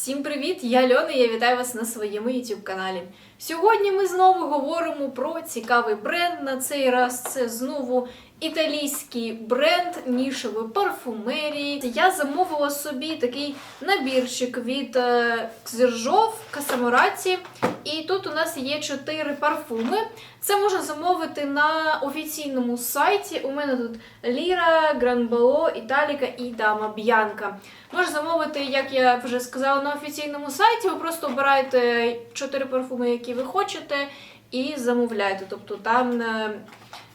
Всім привіт! Я Льона і я вітаю вас на своєму YouTube каналі. Сьогодні ми знову говоримо про цікавий бренд. На цей раз це знову італійський бренд нішевої парфумерії. Я замовила собі такий набірчик від Кзержов Касамораці. І тут у нас є чотири парфуми. Це можна замовити на офіційному сайті. У мене тут Ліра, Гранбало, Італіка і Дама Б'янка. Можна замовити, як я вже сказала, на офіційному сайті. Ви просто обираєте чотири парфуми, які ви хочете, і замовляєте. Тобто там е,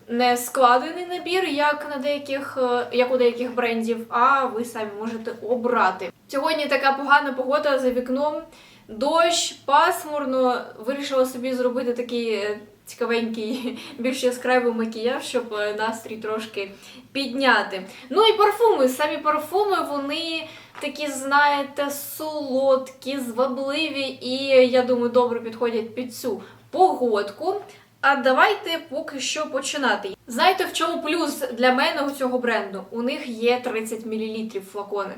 не складений набір, як на деяких, е, як у деяких брендів, а ви самі можете обрати. Сьогодні така погана погода за вікном. Дощ, пасмурно. Вирішила собі зробити такий е, цікавенький, більш яскравий макіяж, щоб е, настрій трошки підняти. Ну і парфуми. Самі парфуми, вони такі, знаєте, солодкі, звабливі, і я думаю, добре підходять під цю погодку. А давайте поки що починати. Знаєте, в чому плюс для мене у цього бренду? У них є 30 мл флакони.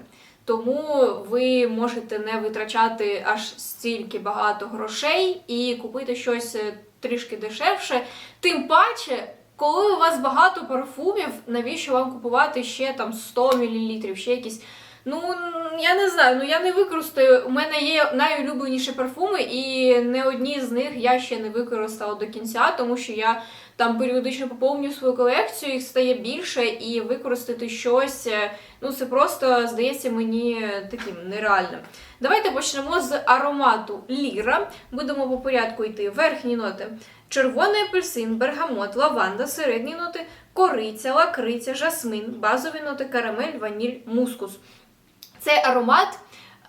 Тому ви можете не витрачати аж стільки багато грошей і купити щось е, трішки дешевше. Тим паче, коли у вас багато парфумів, навіщо вам купувати ще там 100 мл, ще якісь. Ну, я не знаю, ну я не використаю. У мене є найулюбленіші парфуми, і не одні з них я ще не використала до кінця, тому що я там періодично поповнюю свою колекцію, їх стає більше, і використати щось, е, ну це просто здається мені таким нереальним. Давайте почнемо з аромату Ліра. Будемо по порядку йти. Верхні ноти: червоний апельсин, бергамот, лаванда, середні ноти, кориця, лакриця, жасмин, базові ноти, карамель, ваніль, мускус. Цей аромат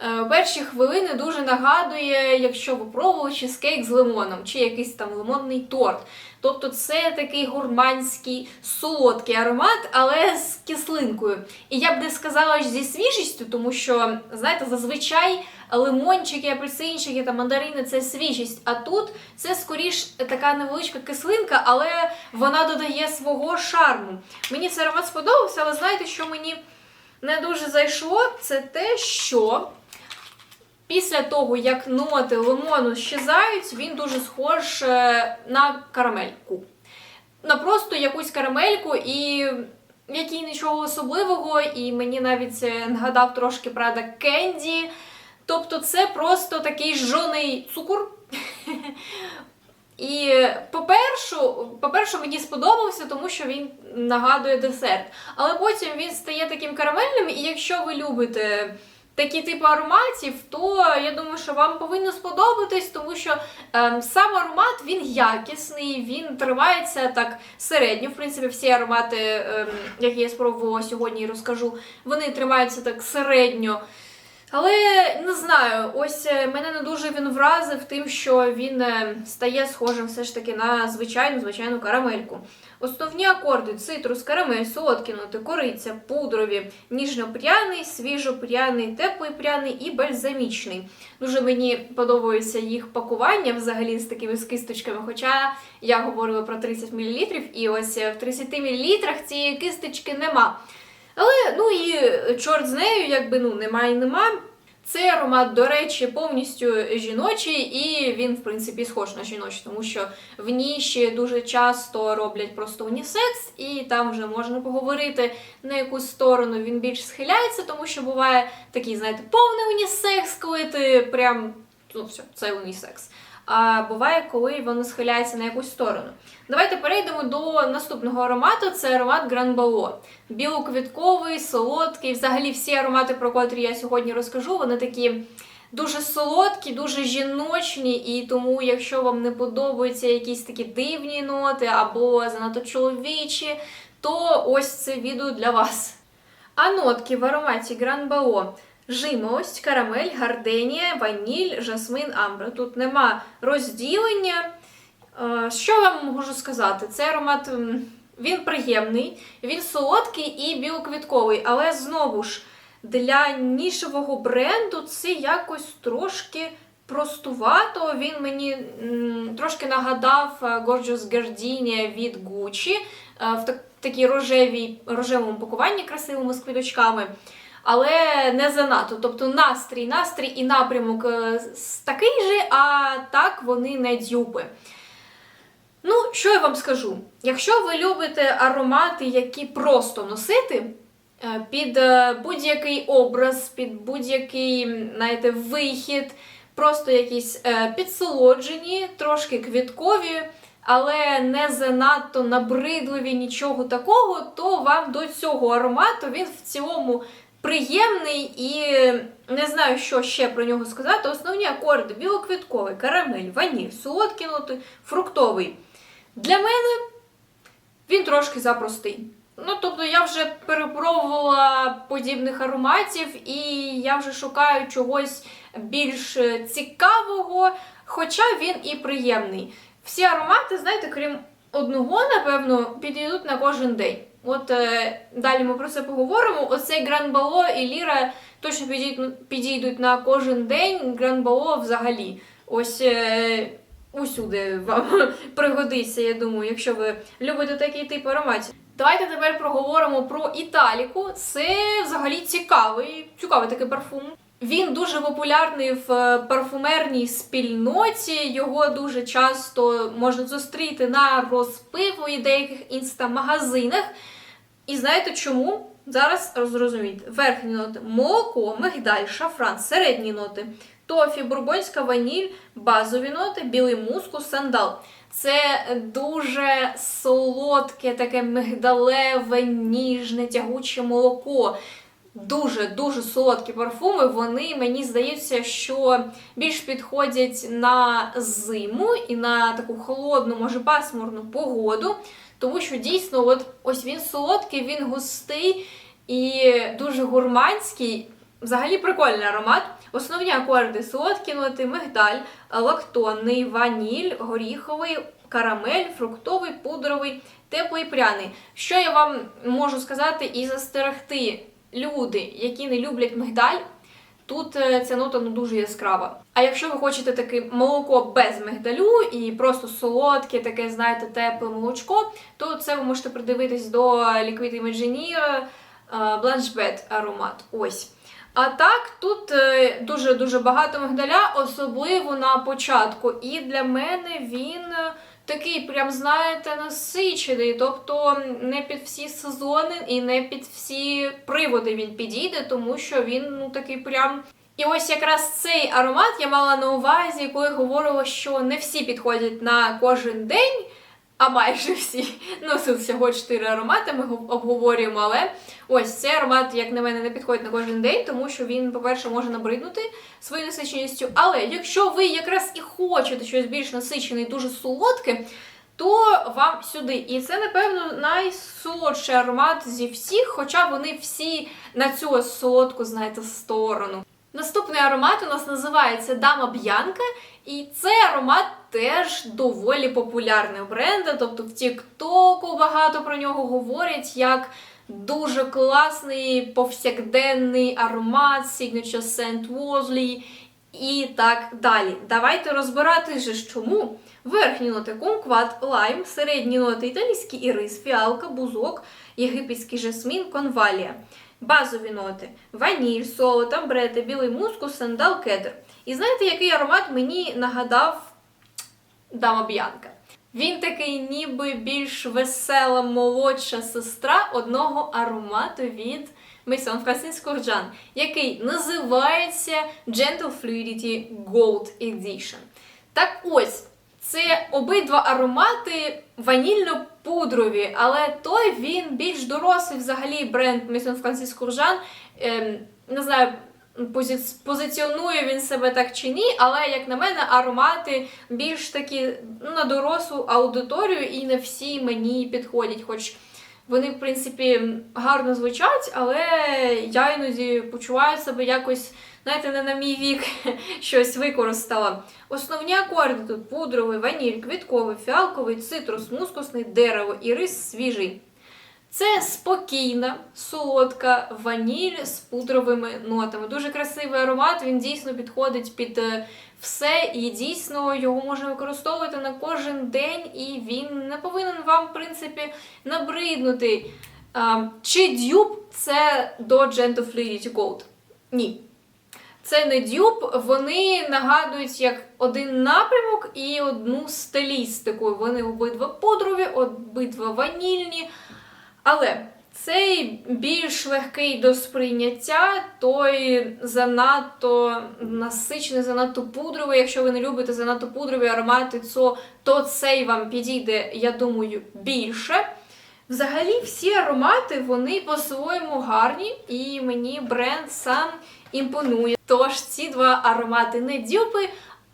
е, перші хвилини дуже нагадує, якщо ви пробували чизкейк з лимоном, чи якийсь там лимонний торт. Тобто це такий гурманський солодкий аромат, але з кислинкою. І я б не сказала зі свіжістю, тому що, знаєте, зазвичай лимончики, апельсинчики та мандарини це свіжість. А тут це скоріш така невеличка кислинка, але вона додає свого шарму. Мені цей аромат сподобався, але знаєте, що мені не дуже зайшло, це те, що після того, як ноти лимону щезають, він дуже схож е, на карамельку. На просто якусь карамельку і. в якій нічого особливого, і мені навіть це нагадав трошки правда кенді. Тобто це просто такий жжоний цукор. І по-перше, по-перше, мені сподобався, тому що він нагадує десерт. Але потім він стає таким карамельним, і якщо ви любите такі типи ароматів, то я думаю, що вам повинно сподобатись, тому що ем, сам аромат він якісний, він тримається так середньо. В принципі, всі аромати, ем, які я спробувала сьогодні і розкажу, вони тримаються так середньо. Але не знаю, ось е, мене не дуже він вразив тим, що він е, стає схожим все ж таки на звичайну звичайну карамельку. Основні акорди цитрус, карамель, солодкі ноти, кориця, пудрові, ніжно-пряний, свіжо-пряний, теплий пряний і бальзамічний. Дуже мені подобається їх пакування взагалі з такими з кисточками. Хоча я говорила про 30 мл, і ось е, в 30 мл цієї кисточки нема. Але ну і чорт з нею, якби ну немає і нема. Цей аромат, до речі, повністю жіночий, і він, в принципі, схож на жіночий, тому що в ніші дуже часто роблять просто унісекс, і там вже можна поговорити на якусь сторону. Він більш схиляється, тому що буває такий, знаєте, повний унісекс, коли ти прям ну все, це унісекс. Буває, коли воно схиляється на якусь сторону. Давайте перейдемо до наступного аромату. Це аромат Гранбало. Білоквітковий, солодкий. Взагалі, всі аромати, про котрі я сьогодні розкажу, вони такі дуже солодкі, дуже жіночні. І тому, якщо вам не подобаються якісь такі дивні ноти або занадто чоловічі, то ось це відео для вас. А нотки в ароматі Гранбало. Жимолость, карамель, гарденія, ваніль, жасмин, амбра. Тут нема розділення. Е, Що вам можу сказати? Цей аромат він приємний, він солодкий і білоквітковий, але знову ж для нішевого бренду це якось трошки простувато. Він мені трошки нагадав е, Gorgeous Gardenia від Gucci е, в такій рожевій, рожевому пакуванні красивому з квіточками. Але не занадто. Тобто настрій, настрій і напрямок е, такий же, а так вони не дюпи. Ну, що я вам скажу? Якщо ви любите аромати, які просто носити е, під е, будь-який образ, під будь-який, знаєте, вихід, просто якісь підсолоджені, трошки квіткові, але не занадто набридливі, нічого такого, то вам до цього аромату він в цілому приємний і не знаю, що ще про нього сказати. Основні акорди: білоквітковий, карамель, ваніль, солодкі ноти, фруктовий. Для мене він трошки запростий. Ну, тобто я вже перепробувала подібних ароматів, і я вже шукаю чогось більш цікавого, хоча він і приємний. Всі аромати, знаєте, крім одного, напевно, підійдуть на кожен день. От е, далі ми про це поговоримо. Оцей Гранбало і Ліра точно підійдуть, підійдуть на кожен день. Гранбало взагалі. Ось е, усюди вам пригодиться, я думаю, якщо ви любите такий тип ароматів. Давайте тепер проговоримо про Італіку. Це взагалі цікавий, цікавий такий парфум. Він дуже популярний в е, парфумерній спільноті. Його дуже часто можна зустріти на розпиву і деяких інстамагазинах. І знаєте чому? Зараз зрозумієте. Верхні ноти молоко, мигдаль, шафран, середні ноти, тофі, бурбонська ваніль, базові ноти, білий мускус, сандал. Це дуже солодке, таке мигдалеве, ніжне, тягуче молоко. Дуже дуже солодкі парфуми. Вони мені здається, що більш підходять на зиму і на таку холодну, може пасмурну погоду. Тому що дійсно, от ось він солодкий, він густий і дуже гурманський. Взагалі прикольний аромат. Основні акорди солодкі ноти, мигдаль, лактонний, ваніль, горіховий, карамель, фруктовий, пудровий, теплий пряний. Що я вам можу сказати і застерегти люди, які не люблять мигдаль, тут е, ця нота ну, дуже яскрава. А якщо ви хочете таке молоко без мигдалю і просто солодке, таке, знаєте, тепле молочко, то це ви можете придивитись до Liquid Imaginier Blanche Bed аромат. Ось. А так, тут е, дуже-дуже багато мигдаля, особливо на початку. І для мене він е, такий, прям, знаєте, насичений. Тобто не під всі сезони і не під всі приводи він підійде, тому що він ну такий прям. І ось якраз цей аромат я мала на увазі, коли говорила, що не всі підходять на кожен день. А майже всі. Ну, тут всього чотири аромати ми обговорюємо, але ось цей аромат, як на мене, не підходить на кожен день, тому що він, по-перше, може набриднути своєю насиченістю. Але якщо ви якраз і хочете щось більш насичене і дуже солодке, то вам сюди. І це, напевно, найсолодший аромат зі всіх, хоча вони всі на цю солодку, знаєте, сторону. Наступний аромат у нас називається Дама Б'янка, і цей аромат теж доволі популярний у бренда. Тобто в Тіктоку багато про нього говорять як дуже класний повсякденний аромат Signature Scent Wosley і так далі. Давайте розбирати же чому. Верхні ноти кумкват, лайм, середні ноти італійський ірис, фіалка, бузок, єгипетський жасмін, конвалія. Базові ноти: ваніль, солод, амбрети, білий мускус, сандал, кедр. І знаєте, який аромат мені нагадав Дама Б'янка? Він такий, ніби більш весела молодша сестра одного аромату від Maison Francis Courjan, який називається Gentle Fluidity Gold Edition. Так ось, це обидва аромати ванільно-пудрові, але той він більш дорослий взагалі бренд Maison Francis Куржан. Ем, не знаю, пози- позиціонує він себе так чи ні, але, як на мене, аромати більш такі на дорослу аудиторію, і не всі мені підходять. Хоч вони, в принципі, гарно звучать, але я іноді почуваю себе якось, знаєте, не на мій вік щось використала. Основні акорди тут пудровий, ваніль, квітковий, фіалковий, цитрус, мускусний, дерево, ірис свіжий. Це спокійна, солодка ваніль з пудровими нотами. Дуже красивий аромат, він дійсно підходить під е, все, і дійсно його можна використовувати на кожен день, і він не повинен вам, в принципі, набриднути. Чи дюб це до Gentle Gold? Ні. Це не дюб, вони нагадують як один напрямок і одну стилістику. Вони обидва пудрові, обидва ванільні. Але цей більш легкий до сприйняття, той занадто насичений, занадто пудровий. Якщо ви не любите занадто пудрові аромати, то, цей вам підійде, я думаю, більше. Взагалі, всі аромати вони по-своєму гарні, і мені бренд сам імпонує. Тож ці два аромати не дюпи,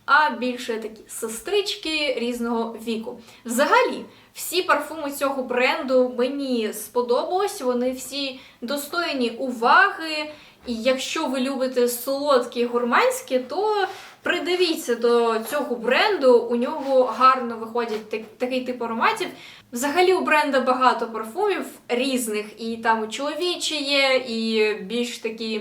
а більше такі сестрички різного віку. Взагалі, всі парфуми цього бренду мені сподобалось, вони всі достойні уваги. І якщо ви любите солодкі гурманські, то придивіться до цього бренду. У нього гарно виходять так- такий тип ароматів. Взагалі у бренда багато парфумів різних, і там чоловічі є, і більш такі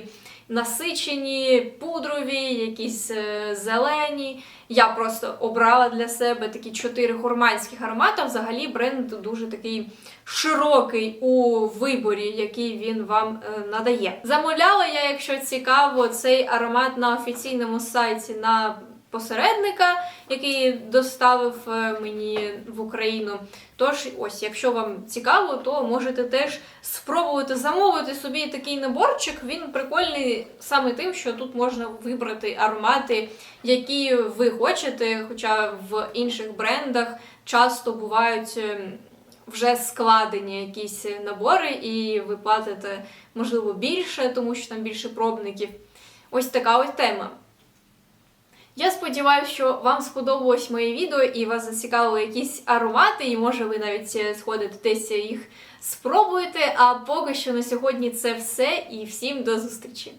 насичені, пудрові, якісь е, зелені. Я просто обрала для себе такі чотири гурманських аромати. Взагалі бренд дуже такий широкий у виборі, який він вам е, надає. Замовляла я, якщо цікаво, цей аромат на офіційному сайті на посередника, який доставив е, мені в Україну. Тож, ось, якщо вам цікаво, то можете теж спробувати замовити собі такий наборчик. Він прикольний саме тим, що тут можна вибрати аромати, які ви хочете, хоча в інших брендах часто бувають. ем, Вже складені якісь набори, і ви платите, можливо, більше, тому що там більше пробників. Ось така ось тема. Я сподіваюся, що вам сподобалось моє відео і вас зацікавили якісь аромати, і може ви навіть е, сходите десь їх спробуєте. А поки що на сьогодні це все, і всім до зустрічі!